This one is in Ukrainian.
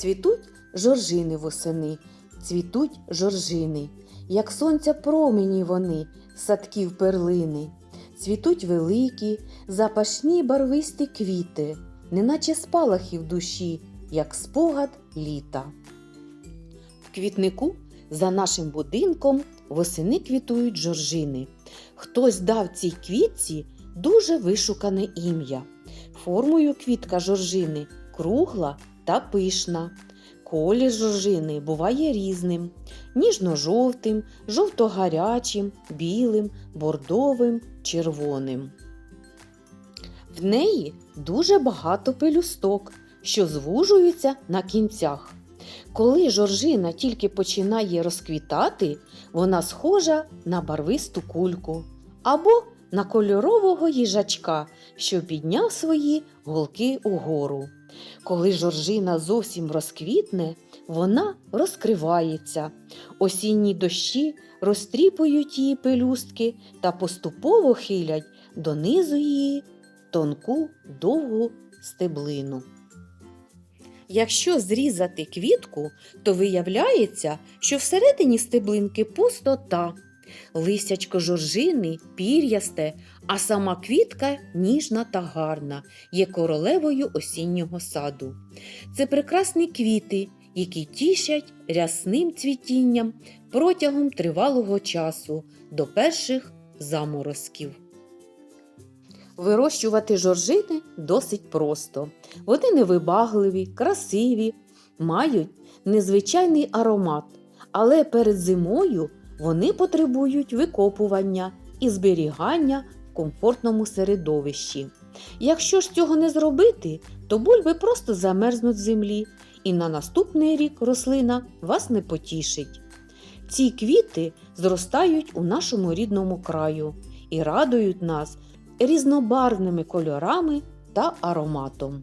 Цвітуть жоржини восени, цвітуть жоржини, як сонця промені вони, садків перлини. Цвітуть великі, запашні барвисті квіти, неначе спалахи в душі, як спогад літа. В квітнику за нашим будинком восени квітують жоржини. Хтось дав цій квітці дуже вишукане ім'я. Формою квітка жоржини кругла та пишна. Колір жоржини буває різним: ніжно-жовтим, жовто-гарячим, білим, бордовим, червоним. В неї дуже багато пелюсток, що звужуються на кінцях. Коли жоржина тільки починає розквітати, вона схожа на барвисту кульку або на кольорового їжачка, що підняв свої голки угору. Коли жоржина зовсім розквітне, вона розкривається. Осінні дощі розтріпують її пелюстки та поступово хилять донизу її тонку довгу стеблину. Якщо зрізати квітку, то виявляється, що всередині стеблинки пустота. Лисячко жоржини пір'ясте, а сама квітка ніжна та гарна, є королевою осіннього саду. Це прекрасні квіти, які тішать рясним цвітінням протягом тривалого часу до перших заморозків. Вирощувати жоржини досить просто. Вони невибагливі, красиві, мають незвичайний аромат, але перед зимою вони потребують викопування і зберігання в комфортному середовищі. Якщо ж цього не зробити, то бульби просто замерзнуть з землі, і на наступний рік рослина вас не потішить. Ці квіти зростають у нашому рідному краю і радують нас різнобарвними кольорами та ароматом.